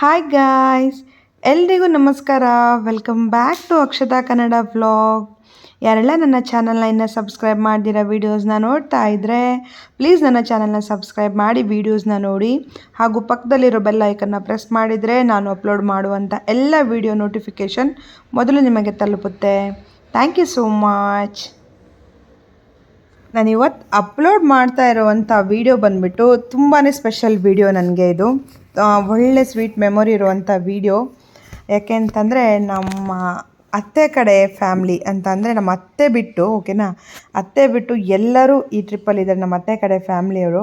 Hi guys ಎಲ್ರಿಗೂ ನಮಸ್ಕಾರ. Welcome back to Akshata Kannada vlog ಯಾರೆಲ್ಲ ನನ್ನ ಚಾನಲ್ನ ಇನ್ನೂ ಸಬ್ಸ್ಕ್ರೈಬ್ ಮಾಡಿದಿರೋ ವೀಡಿಯೋಸ್ನ ನೋಡ್ತಾ ಇದ್ದರೆ ಪ್ಲೀಸ್ ನನ್ನ ಚಾನಲ್ನ ಸಬ್ಸ್ಕ್ರೈಬ್ ಮಾಡಿ ವೀಡಿಯೋಸ್ನ ನೋಡಿ. ಹಾಗೂ ಪಕ್ಕದಲ್ಲಿರೋ ಬೆಲ್ ಐಕನ್ನ ಪ್ರೆಸ್ ಮಾಡಿದರೆ ನಾನು ಅಪ್ಲೋಡ್ ಮಾಡುವಂಥ ಎಲ್ಲ ವೀಡಿಯೋ ನೋಟಿಫಿಕೇಷನ್ ಮೊದಲು ನಿಮಗೆ ತಲುಪುತ್ತೆ. ಥ್ಯಾಂಕ್ ಯು ಸೋ ಮಚ್ ನಾನು ಇವತ್ತು ಅಪ್ಲೋಡ್ ಮಾಡ್ತಾ ಇರುವಂಥ ವೀಡಿಯೋ ಬಂದುಬಿಟ್ಟು ತುಂಬಾ ಸ್ಪೆಷಲ್ ವೀಡಿಯೋ ನನಗೆ ಇದು. ಒಳ್ಳೆ ಸ್ವೀಟ್ ಮೆಮೊರಿ ಇರುವಂಥ ವೀಡಿಯೋ ಯಾಕೆ ಅಂತಂದರೆ ನಮ್ಮ ಅತ್ತೆ ಕಡೆ ಫ್ಯಾಮ್ಲಿ ಅಂತ ಅಂದರೆ ನಮ್ಮ ಅತ್ತೆ ಬಿಟ್ಟು ಓಕೆನಾ ಅತ್ತೆ ಬಿಟ್ಟು ಎಲ್ಲರೂ ಈ ಟ್ರಿಪ್ಪಲ್ಲಿ ಇದ್ದಾರೆ, ನಮ್ಮ ಅತ್ತೆ ಕಡೆ ಫ್ಯಾಮ್ಲಿಯವರು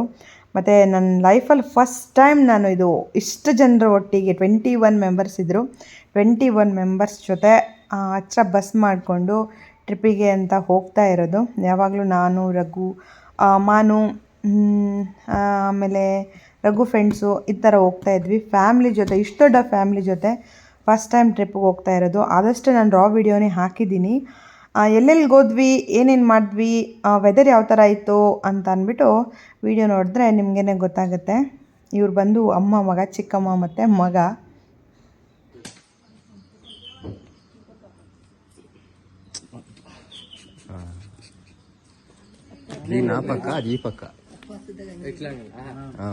ಮತ್ತು ನನ್ನ ಲೈಫಲ್ಲಿ ಫಸ್ಟ್ ಟೈಮ್ ನಾನು ಇದು ಇಷ್ಟು ಜನರ ಒಟ್ಟಿಗೆ ಟ್ವೆಂಟಿ ಒನ್ ಮೆಂಬರ್ಸ್ ಇದ್ದರು ಟ್ವೆಂಟಿ ಒನ್ ಮೆಂಬರ್ಸ್ ಜೊತೆ ಹತ್ರ ಬಸ್ ಮಾಡಿಕೊಂಡು ಟ್ರಿಪ್ಪಿಗೆ ಅಂತ ಹೋಗ್ತಾ ಇರೋದು. ಯಾವಾಗಲೂ ನಾನು, ರಘು ಮಾನು ಆಮೇಲೆ ರಘು ಫ್ರೆಂಡ್ಸು ಈ ಥರ ಹೋಗ್ತಾ ಇದ್ವಿ. ಫ್ಯಾಮ್ಲಿ ಜೊತೆ ಇಷ್ಟು ದೊಡ್ಡ ಫ್ಯಾಮ್ಲಿ ಜೊತೆ ಫಸ್ಟ್ ಟೈಮ್ ಟ್ರಿಪ್ಪಿಗೆ ಹೋಗ್ತಾ ಇರೋದು. ಆದಷ್ಟು ನಾನು ರಾ ವಿಡಿಯೋನೇ ಹಾಕಿದ್ದೀನಿ. ಎಲ್ಲೆಲ್ಲಿಗೆ ಹೋದ್ವಿ ಏನೇನು ಮಾಡಿದ್ವಿ ವೆದರ್ ಯಾವ ಥರ ಇತ್ತು ಅಂತ ಅಂದ್ಬಿಟ್ಟು ವಿಡಿಯೋ ನೋಡಿದ್ರೆ ನಿಮಗೇನೆ ಗೊತ್ತಾಗುತ್ತೆ. ಇವ್ರು ಬಂದು ಅಮ್ಮ ಮಗ ಚಿಕ್ಕಮ್ಮ ಮತ್ತು ಮಗ. ಪಕ್ಕ ಪಕ್ಕ. ಹಾ.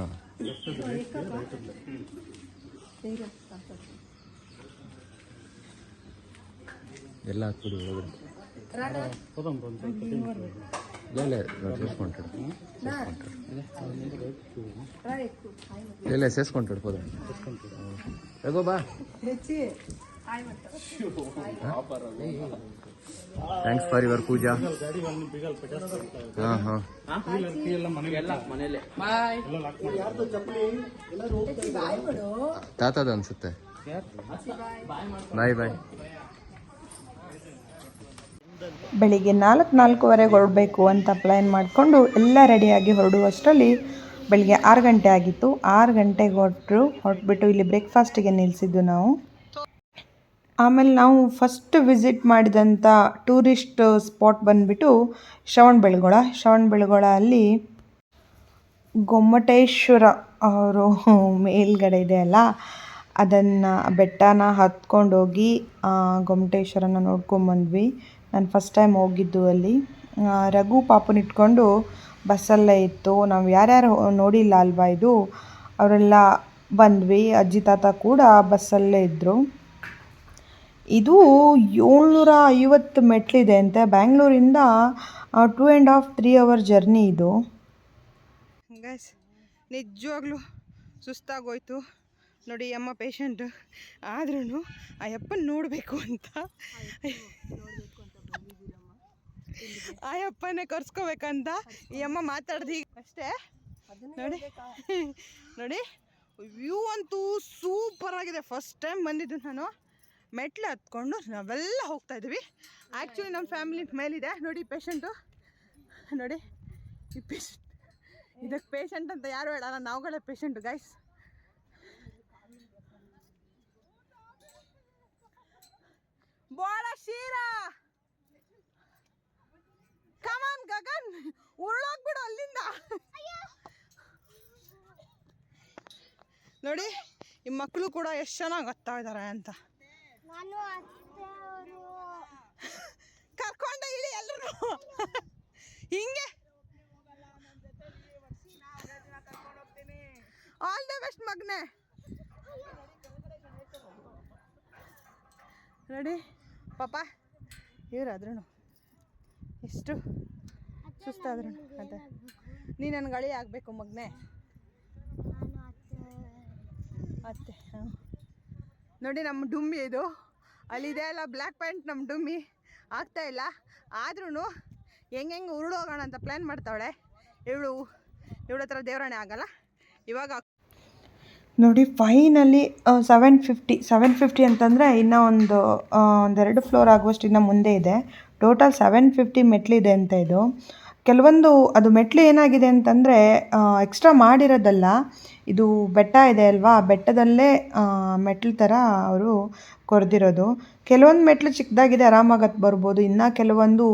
ಎಲ್ಲ ಹಾಕ್ಬಿಡಿ ಒಳಗಡೆ. ಇಲ್ಲ ಇಲ್ಲ ಹೇಗೋ ಬಾ. ಥ್ಯಾಂಕ್ಸ್ ಫಾರ್ ಯುವರ್ ಪೂಜಾ ಹಾಂ ಹಾಂ ತಾತದ ಅನ್ಸುತ್ತೆ. ಬಾಯ್ ಬಾಯ್ ಬೆಳಿಗ್ಗೆ ನಾಲ್ಕು ನಾಲ್ಕೂವರೆಗೆ ಹೊರಡಬೇಕು ಅಂತ ಪ್ಲ್ಯಾನ್ ಮಾಡಿಕೊಂಡು ಎಲ್ಲ ರೆಡಿಯಾಗಿ ಹೊರಡುವಷ್ಟರಲ್ಲಿ ಬೆಳಿಗ್ಗೆ ಆರು ಗಂಟೆ ಆಗಿತ್ತು. ಆರು ಗಂಟೆಗೆ ಹೊರಟರು ಹೊರಟ್ಬಿಟ್ಟು ಇಲ್ಲಿ ಬ್ರೇಕ್ಫಾಸ್ಟಿಗೆ ನಿಲ್ಲಿಸಿದ್ದು ನಾವು. ಆಮೇಲೆ ನಾವು ಫಸ್ಟ್ ವಿಸಿಟ್ ಮಾಡಿದಂಥ ಟೂರಿಸ್ಟ್ ಸ್ಪಾಟ್ ಬಂದುಬಿಟ್ಟು ಶ್ರವಣ ಬೆಳಗೊಳ ಶ್ರವಣ ಬೆಳಗೊಳ ಅಲ್ಲಿ ಗೊಮ್ಮಟೇಶ್ವರ ಅವರು ಮೇಲ್ಗಡೆ ಇದೆ ಅಲ್ಲ, ಅದನ್ನು ಬೆಟ್ಟನ ಹತ್ಕೊಂಡೋಗಿ ಗೊಮ್ಮಟೇಶ್ವರನ ನೋಡ್ಕೊಂಬಂದ್ವಿ ನಾನು ಫಸ್ಟ್ ಟೈಮ್ ಹೋಗಿದ್ದು ಅಲ್ಲಿ. ರಘು ಪಾಪನ ಇಟ್ಕೊಂಡು ಬಸ್ಸಲ್ಲೇ ಇತ್ತು. ನಾವು ಯಾರ್ಯಾರು ನೋಡಿಲ್ಲ ಅಲ್ವಾ ಇದು? ಅವರೆಲ್ಲ ಬಂದ್ವಿ. ಅಜ್ಜಿ ತಾತ ಕೂಡ ಬಸ್ಸಲ್ಲೇ ಇದ್ದರು ಇದು ಏಳ್ನೂರ ಐವತ್ತು ಮೆಟ್ಲಿದೆ ಅಂತೆ ಬ್ಯಾಂಗ್ಳೂರಿಂದ two and half three hour journey ಇದು. ಗೈಸ್ ನಿಜವಾಗ್ಲೂ ಸುಸ್ತಾಗೋಯ್ತು. ನೋಡಿ ಅಮ್ಮ ಪೇಷಂಟ್ ಆದ್ರೂ ಆ ಅಪ್ಪನ ನೋಡಬೇಕು ಅಂತ. ಆ ಅಪ್ಪನೇ ಕರ್ಸ್ಕೋಬೇಕಂತ ಈ ಅಮ್ಮ ಮಾತಾಡ್ದು ಈಗ. ಅಷ್ಟೇ? ನೋಡಿ. ನೋಡಿ ವ್ಯೂ ಅಂತೂ ಸೂಪರ್ ಆಗಿದೆ. ಫಸ್ಟ್ ಟೈಮ್ ಬಂದಿದ್ದು ನಾನು. ಮೆಟ್ಲು ಹತ್ಕೊಂಡು ನಾವೆಲ್ಲ ಹೋಗ್ತಾ ಇದ್ದೀವಿ. ಆ್ಯಕ್ಚುಲಿ ನಮ್ಮ ಫ್ಯಾಮಿಲಿ ಮೇಲಿದೆ. ನೋಡಿ ಪೇಷಂಟು ನೋಡಿ, ಈ ಪೇಷಂಟ್ ಇದಕ್ಕೆ ಪೇಷಂಟ್ ಅಂತ ಯಾರು ಹೇಳಲ್ಲ, ನಾವುಗಳೇ ಪೇಷಂಟ್ ಗೈಸ್ ಬೋಳ ಶೀರಾ! Come on Gagan! ಉರುಳೋಗ್ಬಿಡು ಅಲ್ಲಿಂದ. ನೋಡಿ, ಈ ಮಕ್ಕಳು ಕೂಡ ಎಷ್ಟು ಚೆನ್ನಾಗಿ ಓದ್ತಾ ಇದ್ದಾರೆ ಅಂತ. ಕರ್ಕೊಂಡೆ ಇಳಿ ಎಲ್ಲರೂ ಹಿಂಗೆ. ಆಲ್ ದ ಬೆಸ್ಟ್ ಮಗ್ನೆ. ನೋಡಿ ಪಾಪ ಇವರಾದ್ರೂ ಎಷ್ಟು ಸುಸ್ತಾದ್ರೂ ಅಂತ ನೀ ನನ್ನ ಗಾಳಿ ಆಗಬೇಕು ಮಗ್ನೆ. ಅತ್ತೆ ಹಾಂ. ನೋಡಿ ನಮ್ಮ ಡುಮ್ಮಿ ಇದು. ಅಲ್ಲಿದೆ ಅಲ್ಲ ಬ್ಲ್ಯಾಕ್ ಪ್ಯಾಂಟ್ ನಮ್ಮ ಡುಮ್ಮಿ. ಆಗ್ತಾ ಇಲ್ಲ. ಆದ್ರೂ ಹೆಂಗೆ ಹೆಂಗೆ ಉರುಳೋಗೋಣ ಅಂತ ಪ್ಲ್ಯಾನ್ ಮಾಡ್ತಾವಳೆ. ಇವಳು, ಇವಳ ಹತ್ರ ದೇವರಾಣೆ ಆಗಲ್ಲ. ಇವಾಗ ನೋಡಿ finally seven fifty seven fifty ಅಂತಂದರೆ ಇನ್ನೂ ಒಂದು ಒಂದೆರಡು ಫ್ಲೋರ್ ಆಗುವಷ್ಟು ಇನ್ನು ಮುಂದೆ ಇದೆ. ಟೋಟಲ್ ಸೆವೆನ್ ಫಿಫ್ಟಿ ಮೆಟ್ಲಿದೆ ಅಂತ ಇದು. ಕೆಲವೊಂದು ಅದು ಮೆಟ್ಲು ಏನಾಗಿದೆ ಅಂತಂದರೆ ಎಕ್ಸ್ಟ್ರಾ ಮಾಡಿರೋದಲ್ಲ, ಇದು ಬೆಟ್ಟ ಇದೆ ಅಲ್ವಾ, ಆ ಬೆಟ್ಟದಲ್ಲೇ ಮೆಟ್ಟಿಲು ಮೆಟ್ಲು ಥರ ಅವರು ಕೊರೆದಿರೋದು. ಕೆಲವೊಂದು ಮೆಟ್ಲು ಚಿಕ್ಕದಾಗಿದೆ ಆರಾಮಾಗಿ ಹತ್ತು ಬರ್ಬೋದು. ಇನ್ನು ಕೆಲವೊಂದು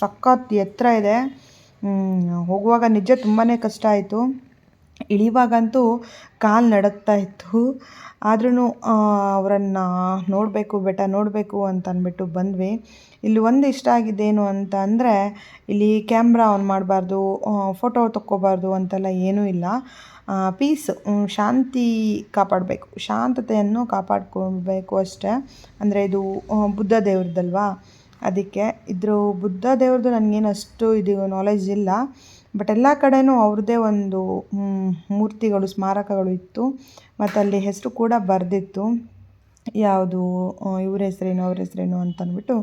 ಸಖತ್ತು ಸಖತ್ ಎತ್ತರ ಇದೆ. ಹೋಗುವಾಗ ನಿಜ ತುಂಬಾ ಕಷ್ಟ ಆಯಿತು. ಇಳಿವಾಗಂತೂ ಕಾಲು ನಡುಗ್ತಾ ಇತ್ತು. ಆದ್ರೂ ಅವರನ್ನು ನೋಡಬೇಕು, ಬೆಟ್ಟ ನೋಡಬೇಕು ಅಂತ ಅಂದ್ಬಿಟ್ಟು ಬಂದ್ವಿ. ಇಲ್ಲಿ ಒಂದು ಇಷ್ಟ ಆಗಿದ್ದೇನು ಅಂತ ಅಂದರೆ, ಇಲ್ಲಿ ಕ್ಯಾಮ್ರಾ ಆನ್ ಮಾಡಬಾರ್ದು ಫೋಟೋ ತಕ್ಕೋಬಾರ್ದು ಅಂತೆಲ್ಲ ಏನೂ ಇಲ್ಲ. ಪೀಸ್ ಶಾಂತಿ ಕಾಪಾಡಬೇಕು. ಶಾಂತತೆಯನ್ನು ಕಾಪಾಡ್ಕೊಬೇಕು ಅಷ್ಟೇ. ಅಂದರೆ ಇದು ಬುದ್ಧ ದೇವ್ರದ್ದಲ್ವಾ ಅದಕ್ಕೆ ಇದ್ರ ಬುದ್ಧ ದೇವ್ರದ್ದು ನನಗೇನು ಅಷ್ಟು ಇದು ನಾಲೆಜ್ ಇಲ್ಲ. ಬಟ್ ಎಲ್ಲ ಕಡೆಯೂ ಅವ್ರದ್ದೇ ಒಂದು ಮೂರ್ತಿಗಳು, ಸ್ಮಾರಕಗಳು ಇತ್ತು. ಮತ್ತು ಅಲ್ಲಿ ಹೆಸರು ಕೂಡ ಬರೆದಿತ್ತು. ಯಾವುದು ಇವ್ರ ಹೆಸರೇನು, ಅವ್ರ ಹೆಸರೇನು ಅಂತ ಅಂದ್ಬಿಟ್ಟು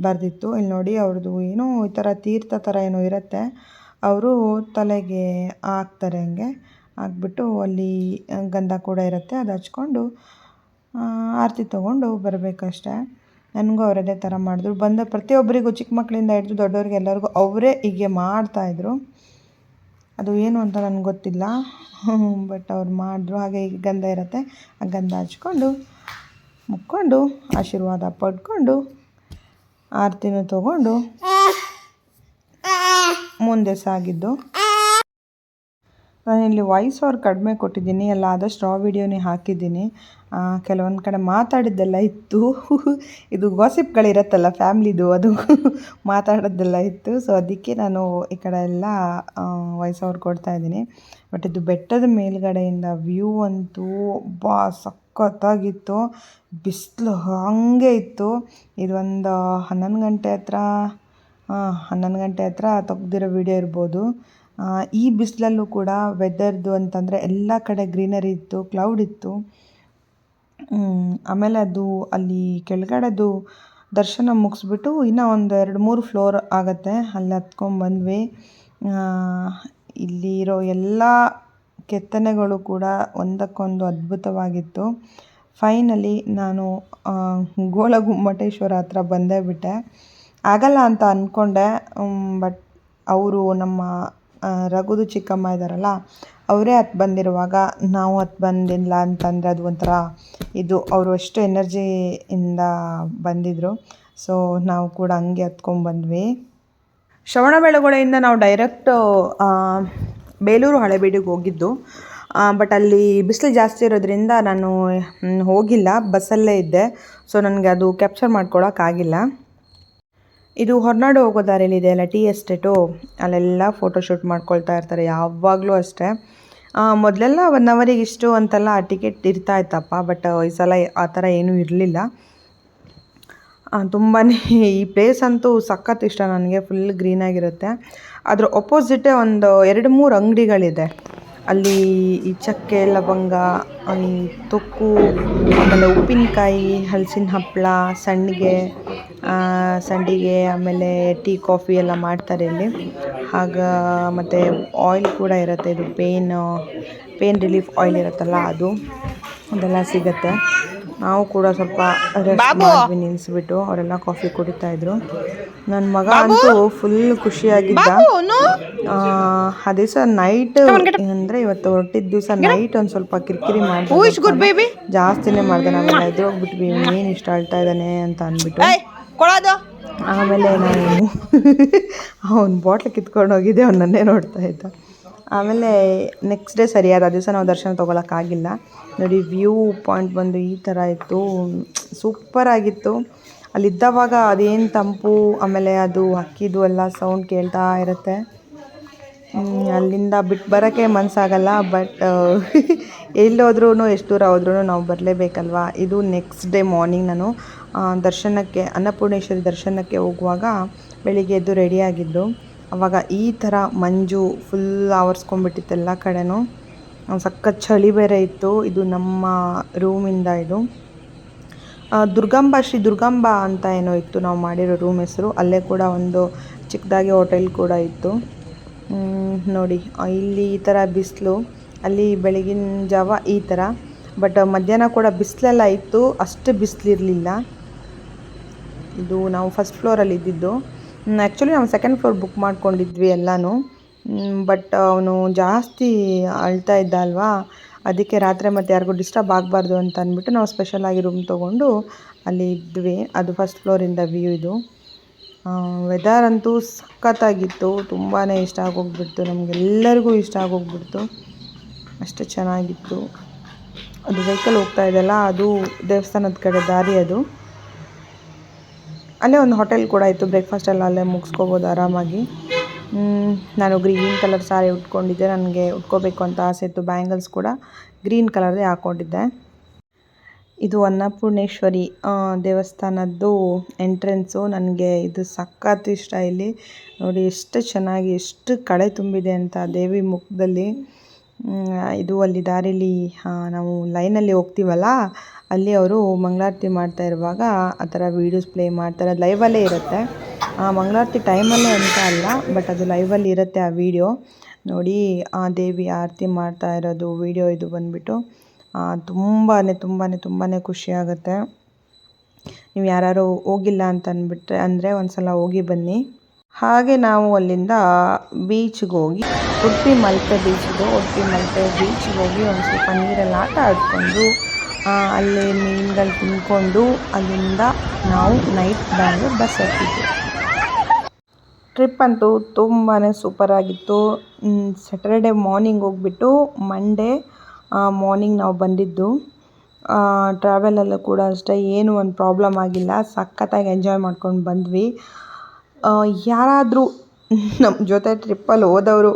ಬರೆದಿತ್ತು. ಇಲ್ಲಿ ನೋಡಿ ಅವ್ರದ್ದು ಏನೋ ಈ ಥರ ತೀರ್ಥ ಥರ ಏನೋ ಇರುತ್ತೆ. ಅವರು ತಲೆಗೆ ಹಾಕ್ತಾರೆ ಹಂಗೆ. ಹಾಕ್ಬಿಟ್ಟು ಅಲ್ಲಿ ಗಂಧ ಕೂಡ ಇರುತ್ತೆ. ಅದು ಹಚ್ಕೊಂಡು ಆರತಿ ತೊಗೊಂಡು ಬರಬೇಕಷ್ಟೆ. ನನಗೂ ಅವರದೇ ಥರ ಮಾಡಿದ್ರು. ಬಂದ ಪ್ರತಿಯೊಬ್ಬರಿಗೂ ಚಿಕ್ಕ ಮಕ್ಕಳಿಂದ ಹಿಡಿದು ದೊಡ್ಡವ್ರಿಗೆ ಎಲ್ಲರಿಗೂ ಅವರೇ ಹೀಗೆ ಮಾಡ್ತಾಯಿದ್ರು ಅದು ಏನು ಅಂತ ನನಗೆ ಗೊತ್ತಿಲ್ಲ. ಬಟ್ ಅವ್ರು ಮಾಡಿದ್ರು ಹಾಗೆ ಈಗ ಗಂಧ ಇರುತ್ತೆ. ಆ ಗಂಧ ಹಚ್ಕೊಂಡು ಮುಕ್ಕೊಂಡು ಆಶೀರ್ವಾದ ಪಡ್ಕೊಂಡು ಆರತಿನೂ ತಗೊಂಡು ಮುಂದೆ ಸಾಗಿದ್ದು. ನಾನಿಲ್ಲಿ ವಾಯ್ಸ್ ಅವ್ರು ಕಡಿಮೆ ಕೊಟ್ಟಿದ್ದೀನಿ. ಎಲ್ಲ ಆದಷ್ಟು ರಾ ವಿಡಿಯೋನೇ ಹಾಕಿದ್ದೀನಿ. ಕೆಲವೊಂದು ಕಡೆ ಮಾತಾಡಿದ್ದೆಲ್ಲ ಇತ್ತು. ಇದು ಗಾಸಿಪ್ಗಳಿರತ್ತಲ್ಲ ಫ್ಯಾಮ್ಲಿದು ಅದು ಮಾತಾಡೋದೆಲ್ಲ ಇತ್ತು. ಸೊ ಅದಕ್ಕೆ ನಾನು ಈ ಕಡೆ ಎಲ್ಲ ವಾಯ್ಸ್ ಅವ್ರು ಕೊಡ್ತಾ ಇದ್ದೀನಿ. ಬಟ್ ಇದು ಬೆಟ್ಟದ ಮೇಲ್ಗಡೆಯಿಂದ ವ್ಯೂ ಅಂತೂ ಬಾ, ಸಖತ್ತಾಗಿತ್ತು. ಬಿಸಿಲು ಹಾಗೆ ಇತ್ತು. ಇದೊಂದು ಹನ್ನೊಂದು ಗಂಟೆ ಹತ್ರ ಹನ್ನೊಂದು ಗಂಟೆ ಹತ್ರ ತೆಗ್ದಿರೋ ವಿಡಿಯೋ ಇರ್ಬೋದು. ಈ ಬಿಸಿಲಲ್ಲೂ ಕೂಡ ವೆದರ್ದು ಅಂತಂದರೆ ಎಲ್ಲ ಕಡೆ ಗ್ರೀನರಿ ಇತ್ತು ಕ್ಲೌಡ್ ಇತ್ತು. ಆಮೇಲೆ ಅದು ಅಲ್ಲಿ ಕೆಳಗಡೆದು ದರ್ಶನ ಮುಗಿಸ್ಬಿಟ್ಟು ಇನ್ನೂ ಒಂದು ಎರಡು ಮೂರು ಫ್ಲೋರ್ ಆಗುತ್ತೆ, ಅಲ್ಲಿ ಹತ್ಕೊಂಡ್ಬಂದ್ವಿ ಇಲ್ಲಿ ಇರೋ ಎಲ್ಲ ಕೆತ್ತನೆಗಳು ಕೂಡ ಒಂದಕ್ಕೊಂದು ಅದ್ಭುತವಾಗಿತ್ತು. ಫೈನಲಿ ನಾನು ಗೋಳಗುಮ್ಮಟೇಶ್ವರ ಹತ್ರ ಬಂದೇ ಬಿಟ್ಟೆ. ಆಗಲ್ಲ ಅಂತ ಅಂದ್ಕೊಂಡೆ ಬಟ್ ಅವರು ನಮ್ಮ ರಘುದು ಚಿಕ್ಕಮ್ಮ ಇದ್ದಾರಲ್ಲ ಅವರೇ ಹತ್ತು ಬಂದಿರುವಾಗ ನಾವು ಹತ್ತು ಬಂದಿಲ್ಲ ಅಂತಂದರೆ ಅದು ಒಂಥರ ಇದು ಅವರು ಅಷ್ಟು ಎನರ್ಜಿಯಿಂದ ಬಂದಿದ್ದರು ಸೊ ನಾವು ಕೂಡ ಹಂಗೆ ಶ್ರವಣ ಬೆಳಗೊಳೆಯಿಂದ ನಾವು ಡೈರೆಕ್ಟ್ ಬೇಲೂರು ಹಳೆಬೀಡಿಗೆ ಹೋಗಿದ್ದು. ಬಟ್ ಅಲ್ಲಿ ಬಿಸಿಲು ಜಾಸ್ತಿ ಇರೋದ್ರಿಂದ ನಾನು ಹೋಗಿಲ್ಲ, ಬಸ್ಸಲ್ಲೇ ಇದ್ದೆ. ಸೊ ನನಗೆ ಅದು ಕ್ಯಾಪ್ಚರ್ ಮಾಡ್ಕೊಳಕ್ಕಾಗಿಲ್ಲ ಇದು ಹೊರನಾಡು ಹೋಗೋ ದಾರಿಯಲ್ಲಿದೆ ಅಲ್ಲ ಟೀ ಎಸ್ಟೇಟು ಅಲ್ಲೆಲ್ಲ ಫೋಟೋಶೂಟ್ ಮಾಡ್ಕೊಳ್ತಾ ಇರ್ತಾರೆ, ಯಾವಾಗಲೂ ಅಷ್ಟೇ. ಮೊದಲೆಲ್ಲ ಒನ್ ಅವರಿಗೆ ಇಷ್ಟು ಅಂತೆಲ್ಲ ಟಿಕೆಟ್ ಇರ್ತಾ ಇತ್ತಪ್ಪ ಬಟ್ ಈ ಸಲ ಆ ಥರ ಏನೂ ಇರಲಿಲ್ಲ. ತುಂಬಾ ಈ ಪ್ಲೇಸ್ ಅಂತೂ ಸಖತ್ ಇಷ್ಟ ನನಗೆ ಫುಲ್ ಗ್ರೀನಾಗಿರುತ್ತೆ ಅದ್ರ ಒಪೋಸಿಟೇ ಒಂದು ಎರಡು ಮೂರು ಅಂಗಡಿಗಳಿದೆ. ಅಲ್ಲಿ ಈ ಚಕ್ಕೆ, ಲವಂಗ, ಈ ತೊಕ್ಕು, ಆಮೇಲೆ ಉಪ್ಪಿನಕಾಯಿ, ಹಲಸಿನ ಹಪ್ಪಳ ಸಂಡಿಗೆ ಸಂಡಿಗೆ, ಆಮೇಲೆ ಟೀ, ಕಾಫಿ ಎಲ್ಲ ಮಾಡ್ತಾರೆ ಇಲ್ಲಿ. ಆಗ ಮತ್ತು ಆಯಿಲ್ ಕೂಡ ಇರುತ್ತೆ. ಇದು ಪೇನ್ ಪೇನ್ ರಿಲೀಫ್ ಆಯಿಲ್ ಇರುತ್ತಲ್ಲ ಅದು. ಅದೆಲ್ಲ ಸಿಗುತ್ತೆ. ನಾವು ಕೂಡ ಸ್ವಲ್ಪ ರೆಸ್ಟ್ ಮಾಡಿದ್ವಿ ನಿಲ್ಲಿಸ್ಬಿಟ್ಟು ಅವರೆಲ್ಲ ಕಾಫಿ ಕುಡಿತಾ ಇದ್ರು. ನನ್ನ ಮಗ ಅಂತೂ ಫುಲ್ ಖುಷಿಯಾಗಿದ್ದ. ಆ, ದಿವಸ ನೈಟ್ ಅಂದರೆ ಇವತ್ತು ಹೊರಟಿದ ದಿವಸ ನೈಟ್ ಒಂದು ಸ್ವಲ್ಪ ಕಿರಿಕಿರಿ ಮಾಡಿದ್ರೆ ಜಾಸ್ತಿನೇ ಮಾಡಿದೆ. ನಾವೆಲ್ಲ ಎದುರೋಗ್ಬಿಟ್ವಿ ಏನು ಇಷ್ಟ ಅಳ್ತಾ ಇದ್ದಾನೆ ಅಂತ ಅಂದ್ಬಿಟ್ಟು. ಆಮೇಲೆ ನಾನು ಅವ್ನು ಬಾಟ್ಲ್ ಕಿತ್ಕೊಂಡು ಹೋಗಿದ್ದೆ ಅವ್ನು ನನ್ನೇ ನೋಡ್ತಾ ಇದ್ದ. ಆಮೇಲೆ ನೆಕ್ಸ್ಟ್ ಡೇ ಸರಿಯಾದ ದಿವಸ ನಾವು ದರ್ಶನ ತೊಗೊಳಕ್ಕಾಗಿಲ್ಲ. ನೋಡಿ ವ್ಯೂ ಪಾಯಿಂಟ್ ಬಂದು ಈ ಥರ ಇತ್ತು. ಸೂಪರ್ ಆಗಿತ್ತು. ಅಲ್ಲಿದ್ದವಾಗ ಅದೇನು ತಂಪು, ಆಮೇಲೆ ಅದು ಹಕ್ಕಿದು ಎಲ್ಲ ಸೌಂಡ್ ಕೇಳ್ತಾ ಇರುತ್ತೆ. ಅಲ್ಲಿಂದ ಬಿಟ್ಟು ಬರೋಕ್ಕೆ ಮನಸ್ಸಾಗಲ್ಲ ಬಟ್ ಎಲ್ಲೋದ್ರೂ ಎಷ್ಟು ದೂರ ಹೋದ್ರೂ ನಾವು ಬರಲೇಬೇಕಲ್ವಾ? ಇದು ನೆಕ್ಸ್ಟ್ ಡೇ ಮಾರ್ನಿಂಗ್ ನಾನು ದರ್ಶನಕ್ಕೆ, ಅನ್ನಪೂರ್ಣೇಶ್ವರಿ ದರ್ಶನಕ್ಕೆ ಹೋಗುವಾಗ ಬೆಳಿಗ್ಗೆ ಎದ್ದು ರೆಡಿಯಾಗಿದ್ದು ಅವಾಗ ಈ ಥರ ಮಂಜು ಫುಲ್ ಆವರಿಸ್ಕೊಂಡ್ಬಿಟ್ಟಿತ್ತು ಎಲ್ಲ ಕಡೆನೂ ಸಖತ್ ಚಳಿ ಬೇರೆ ಇತ್ತು. ಇದು ನಮ್ಮ ರೂಮಿಂದ ಇದು. ದುರ್ಗಾಂಬ, ಶ್ರೀ ದುರ್ಗಾಂಬ ಅಂತ ಏನೋ ಇತ್ತು. ನಾವು ಮಾಡಿರೋ ರೂಮ್ ಹೆಸರು. ಅಲ್ಲೇ ಕೂಡ ಒಂದು ಚಿಕ್ಕದಾಗಿ ಹೋಟೆಲ್ ಕೂಡ ಇತ್ತು. ನೋಡಿ ಇಲ್ಲಿ ಈ ಥರ ಬಿಸಿಲು, ಅಲ್ಲಿ ಬೆಳಗಿನ ಜಾವ ಈ ಥರ. ಬಟ್ ಮಧ್ಯಾಹ್ನ ಕೂಡ ಬಿಸಿಲೆಲ್ಲ ಇತ್ತು. ಅಷ್ಟು ಬಿಸಿಲಿರಲಿಲ್ಲ. ಇದು ನಾವು ಫಸ್ಟ್ ಫ್ಲೋರಲ್ಲಿ ಇದ್ದಿದ್ದು. ಆ್ಯಕ್ಚುಲಿ ನಾವು ಸೆಕೆಂಡ್ ಫ್ಲೋರ್ ಬುಕ್ ಮಾಡ್ಕೊಂಡಿದ್ವಿ ಎಲ್ಲನೂ. ಬಟ್ ಅವನು ಜಾಸ್ತಿ ಅಳ್ತಾ ಇದ್ದ ಅಲ್ವಾ? ಅದಕ್ಕೆ ರಾತ್ರಿ ಮತ್ತು ಯಾರಿಗೂ ಡಿಸ್ಟರ್ಬ್ ಆಗಬಾರ್ದು ಅಂತ ಅಂದ್ಬಿಟ್ಟು ನಾವು ಸ್ಪೆಷಲಾಗಿ ರೂಮ್ ತೊಗೊಂಡು ಅಲ್ಲಿ ಇದ್ವಿ. ಅದು ಫಸ್ಟ್ ಫ್ಲೋರಿಂದ ವ್ಯೂ ಇದು. ವೆದರ್ ಅಂತೂ ಸಖತ್ತಾಗಿತ್ತು. ತುಂಬಾ ಇಷ್ಟ ಆಗೋಗ್ಬಿಡ್ತು. ನಮಗೆಲ್ಲರಿಗೂ ಇಷ್ಟ ಆಗೋಗ್ಬಿಡ್ತು. ಅಷ್ಟು ಚೆನ್ನಾಗಿತ್ತು. ಅದು ವೆಹಿಕಲ್ ಹೋಗ್ತಾ ಇದೆಯಲ್ಲ, ಅದು ದೇವಸ್ಥಾನದ ಕಡೆ ದಾರಿ ಅದು. ಅಲ್ಲೇ ಒಂದು ಹೋಟೆಲ್ ಕೂಡ ಇತ್ತು. ಬ್ರೇಕ್ಫಾಸ್ಟ್ ಎಲ್ಲ ಅಲ್ಲೇ ಮುಗಿಸ್ಕೋಬೋದು ಆರಾಮಾಗಿ. ನಾನು ಗ್ರೀನ್ ಕಲರ್ ಸಾರಿ ಉಟ್ಕೊಂಡಿದ್ದೆ. ನನಗೆ ಉಟ್ಕೋಬೇಕು ಅಂತ ಆಸೆ ಇತ್ತು. ಬ್ಯಾಂಗಲ್ಸ್ ಕೂಡ ಗ್ರೀನ್ ಕಲರ್ದೇ ಹಾಕ್ಕೊಂಡಿದ್ದೆ ಇದು ಅನ್ನಪೂರ್ಣೇಶ್ವರಿ ದೇವಸ್ಥಾನದ್ದು ಎಂಟ್ರೆನ್ಸು ನನಗೆ ಇದು ಸಖತ್ ಇಷ್ಟ ಇಲ್ಲಿ. ನೋಡಿ, ಎಷ್ಟು ಚೆನ್ನಾಗಿ, ಎಷ್ಟು ಕಳೆ ತುಂಬಿದೆ ಅಂತ ದೇವಿ ಮುಖದಲ್ಲಿ. ಇದು ಅಲ್ಲಿ ದಾರಿಲಿ ನಾವು ಲೈನಲ್ಲಿ ಹೋಗ್ತೀವಲ್ಲ ಅಲ್ಲಿ ಅವರು ಮಂಗಳಾರತಿ ಮಾಡ್ತಾ ಇರುವಾಗ ಆ ಥರ ವೀಡಿಯೋಸ್ ಪ್ಲೇ ಮಾಡ್ತಾರೆ. ಅದು ಲೈವಲ್ಲೇ ಇರುತ್ತೆ. ಆ ಮಂಗಳಾರತಿ ಟೈಮಲ್ಲೇ ಅಂತ ಅಲ್ಲ ಬಟ್ ಅದು ಲೈವಲ್ಲಿ ಇರುತ್ತೆ ಆ ವಿಡಿಯೋ ನೋಡಿ, ಆ ದೇವಿ ಆರತಿ ಮಾಡ್ತಾ ಇರೋದು ವಿಡಿಯೋ ಇದು ಬಂದ್ಬಿಟ್ಟು ತುಂಬಾ ತುಂಬಾ ತುಂಬಾ ಖುಷಿ ಆಗುತ್ತೆ. ನೀವು ಯಾರು ಹೋಗಿಲ್ಲ ಅಂತ ಅಂದ್ಬಿಟ್ರೆ ಅಂದರೆ ಒಂದ್ಸಲ ಹೋಗಿ ಬನ್ನಿ. ಹಾಗೆ ನಾವು ಅಲ್ಲಿಂದ ಬೀಚ್ಗೆ ಹೋಗಿ, ಉಡುಪಿ ಮಲ್ಪೆ ಬೀಚ್ಗೆ ಉಡುಪಿ ಮಲ್ಪೆ ಬೀಚ್ಗೆ ಹೋಗಿ ಒಂದು ಸ್ವಲ್ಪ ನೀರಲ್ಲಿ ಆಟ ಆಡಿಕೊಂಡು ಅಲ್ಲಿ ಮೀನುಗಳು ತಿನ್ಕೊಂಡು ಅಲ್ಲಿಂದ ನಾವು ನೈಟ್ ಬ್ಯಾಂಗ್ಳೂರ್ ಬಸ್ ಹತ್ತಿದ್ವಿ. ಟ್ರಿಪ್ ಅಂತೂ ತುಂಬಾ ಸೂಪರಾಗಿತ್ತು ಸ್ಯಾಟರ್ಡೆ ಮಾರ್ನಿಂಗ್ ಹೋಗ್ಬಿಟ್ಟು ಮಂಡೇ ಮಾರ್ನಿಂಗ್ ನಾವು ಬಂದಿದ್ದು. ಟ್ರಾವೆಲಲ್ಲೂ ಕೂಡ ಅಷ್ಟೇ, ಏನು ಒಂದು ಪ್ರಾಬ್ಲಮ್ ಆಗಿಲ್ಲ. ಸಖತ್ತಾಗಿ ಎಂಜಾಯ್ ಮಾಡ್ಕೊಂಡು ಬಂದ್ವಿ. ಯಾರಾದರೂ ನಮ್ಮ ಜೊತೆ ಟ್ರಿಪ್ಪಲ್ಲಿ ಹೋದವರು,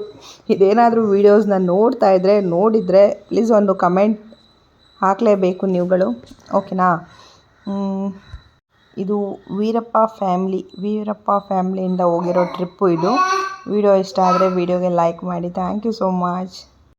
ಇದೇನಾದರೂ ವೀಡಿಯೋಸ್ನ ನೋಡ್ತಾ ಇದ್ದರೆ ನೋಡಿದರೆ ಪ್ಲೀಸ್ ಒಂದು ಕಮೆಂಟ್ ಹಾಕಲೇಬೇಕು ನೀವುಗಳು. ಓಕೆನಾ? ಇದು ವೀರಪ್ಪ ಫ್ಯಾಮ್ಲಿ, ವೀರಪ್ಪ ಫ್ಯಾಮ್ಲಿಯಿಂದ ಹೋಗಿರೋ ಟ್ರಿಪ್ಪು ಇದು. ವಿಡಿಯೋ ಇಷ್ಟ ಆದರೆ ವಿಡಿಯೋಗೆ ಲೈಕ್ ಮಾಡಿ. Thank you so much.